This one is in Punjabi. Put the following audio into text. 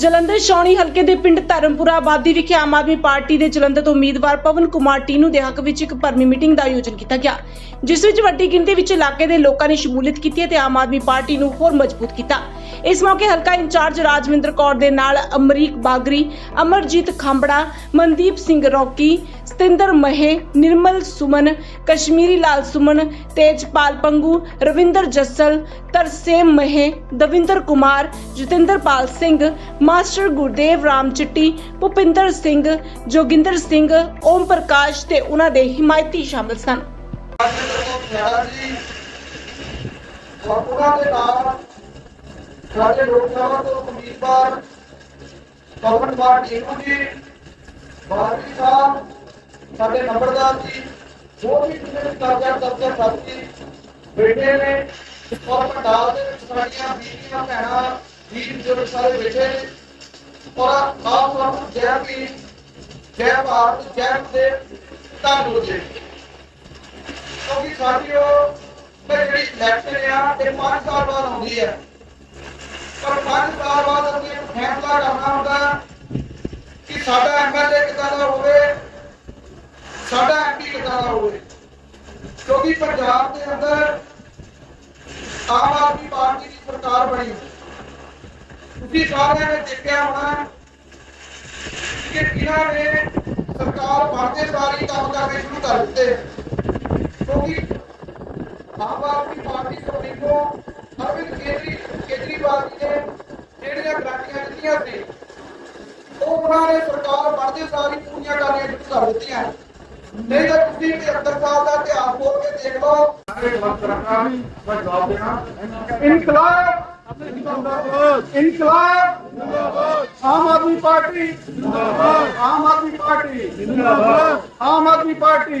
ਜਲੰਧਰ ਸ਼ੌਣੀ ਹਲਕੇ ਦੇ ਪਿੰਡ ਧਰਮਪੁਰਾ ਆਬਾਦੀ ਵਿਖੇ ਆਮ ਆਦਮੀ ਪਾਰਟੀ ਦੇ ਜਲੰਧਰ ਤੋਂ ਉਮੀਦਵਾਰ ਪਵਨ ਕੁਮਾਰ ਟੀਨੂ ਦੇ ਹੱਕ ਵਿੱਚ ਇੱਕ ਭਰਮੀ ਮੀਟਿੰਗ ਦਾ ਆਯੋਜਨ ਕੀਤਾ ਗਿਆ, ਜਿਸ ਵਿੱਚ ਵੱਡੀ ਗਿਣਤੀ ਵਿੱਚ ਇਲਾਕੇ ਦੇ ਲੋਕਾਂ ਨੇ ਸ਼ਮੂਲੀਅਤ ਕੀਤੀ ਅਤੇ ਆਮ ਆਦਮੀ ਪਾਰਟੀ ਨੂੰ ਹੋਰ ਮਜ਼ਬੂਤ ਕੀਤਾ। ਇਸ ਮੌਕੇ ਹਲਕਾ ਇੰਚਾਰਜ ਰਾਜਵਿੰਦਰ ਕੌਰ ਦੇ ਨਾਲ ਅਮਰੀਕ ਬਾਗਰੀ, ਅਮਰਜੀਤ ਖਾਂਬੜਾ, ਮਨਦੀਪ ਸਿੰਘ ਰੌਕੀ, ਸਤਿੰਦਰ ਮਹੇ, ਨਿਰਮਲ ਸੁਮਨ, ਕਸ਼ਮੀਰੀ ਲਾਲ ਸੁਮਨ, ਤੇਜਪਾਲ ਪੰਗੂ, ਰਵਿੰਦਰ ਜੱਸਲ ਤਰਸੇਮ ਮਹੇ, ਦਵਿੰਦਰ ਕੁਮਾਰ, ਜਤਿੰਦਰਪਾਲ ਸਿੰਘ, ਮਾਸਟਰ ਗੁਰਦੇਵ ਰਾਮ ਚਿੱਟੀ, ਭੁਪਿੰਦਰ ਸਿੰਘ, ਜੋਗਿੰਦਰ ਸਿੰਘ, ਓਮ ਪ੍ਰਕਾਸ਼ ਤੇ ਉਹਨਾਂ ਦੇ ਹਿਮਾਇਤੀ ਸ਼ਾਮਲ ਸਨ। ਖਿਆਲਾ ਦੇ ਨਾਲ ਸਾਡੇ ਲੋਕ ਸਭਾ ਤੋਂ ਉਮੀਦਵਾਰ ਪਵਨ ਕੁਮਾਰ ਟੀਨੂ ਜੀ ਬਾਜੀ ਸਾਹਿਬ, ਸਾਡੇ ਨੰਬਰਦਾਰ ਜੀ ਜੋ ਵੀ ਜਿਹੜੇ ਕਾਰਜਾ ਦਫ਼ਤਰ ਸਾਥੀ ਬੈਠੇ ਨੇ ਔਰ ਪੰਡਾਲ ਦੇ ਵਿੱਚ ਸਾਡੀਆਂ ਬੀਬੀਆਂ ਭੈਣਾਂ ਵੀਰ ਬਜ਼ੁਰਗ ਸਾਰੇ ਬੈਠੇ ਨੇ। ਔਰ ਆਪ ਸਭ ਜੈ ਵੀ ਜੈ ਭਾਰਤ, ਜੈ ਦੇ ਧੰਨਵਾਦ ਜੀ। ਕਿਉਂਕਿ ਸਾਡੀਓ ਇਹ ਜਿਹੜੀ ਇਲੈਕਸ਼ਨ ਆ, ਇਹ 5 ਸਾਲ ਬਾਅਦ ਆਉਂਦੀ ਹੈ ਪਰ 5 ਸਾਲ ਬਾਅਦ ਅਸੀਂ ਇੱਕ ਫੈਸਲਾ ਕਰਨਾ ਹੁੰਦਾ ਕਿ ਸਾਡਾ ਐਮਐਲਏ ਕਿੱਦਾਂ ਦਾ ਹੋਵੇ, ਸਾਡਾ ਐਮਪੀ ਕਿੱਦਾਂ ਦਾ ਹੋਵੇ। ਕਿਉਂਕਿ ਪੰਜਾਬ ਦੇ ਅੰਦਰ ਆਮ ਆਦਮੀ ਪਾਰਟੀ ਦੀ ਸਰਕਾਰ ਬਣੀ ਤੁਸੀਂ ਸਾਰਿਆਂ ਨੇ ਦੇਖਿਆ ਹੋਣਾ ਕਿ ਕਿਹਨਾਂ ਨੇ ਸਰਕਾਰ ਬਣਦੇ ਸਾਰੀ ਕੰਮ ਕਰਨੇ ਸ਼ੁਰੂ ਕਰ ਦਿੱਤੇ ਕਿਉਂਕਿ ਆਮ ਆਦਮੀ ਪਾਰਟੀ ਤੋਂ ਦੇਖੋ, ਅਰਵਿੰਦ ਕੇਜਰੀ ਕੇਜਰੀਵਾਲ ਜੀ ਨੇ ਜਿਹੜੀਆਂ ਗਰੰਟੀਆਂ ਦਿੱਤੀਆਂ ਸੀ, ਉਹ ਉਹਨਾਂ ਨੇ ਸਰਕਾਰ ਬਣਦੇ ਸਾਰੀ ਪੂਰੀਆਂ ਕਰਨੀਆਂ ਸ਼ੁਰੂ ਕਰ ਦਿੱਤੀਆਂ। ਨਹੀਂ ਤਾਂ ਤੁਸੀਂ 75 ਸਾਲ ਦਾ ਇਤਿਹਾਸ ਬੋਲ ਕੇ ਦੇਖ ਲਓ। ਇਨਕਲਾਬ ਇਨਕਲਾਬ, ਆਮ ਆਦਮੀ ਪਾਰਟੀ ਜਿੰਦਾਬਾਦ ਆਮ ਆਦਮੀ ਪਾਰਟੀ ਜਿੰਦਾਬਾਦ Aam Aadmi party.